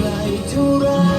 ใครเท่าไร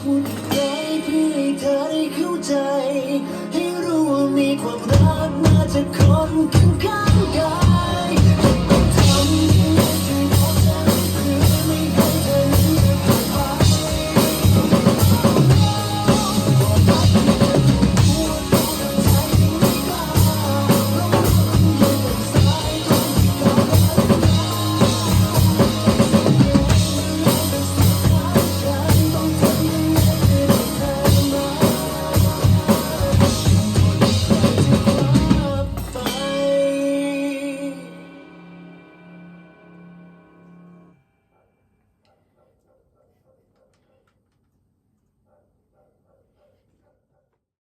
พูดไปเพื่อให้เธอเข้าใจ ให้รู้ว่ามีความรักมาจากคนข้างกาย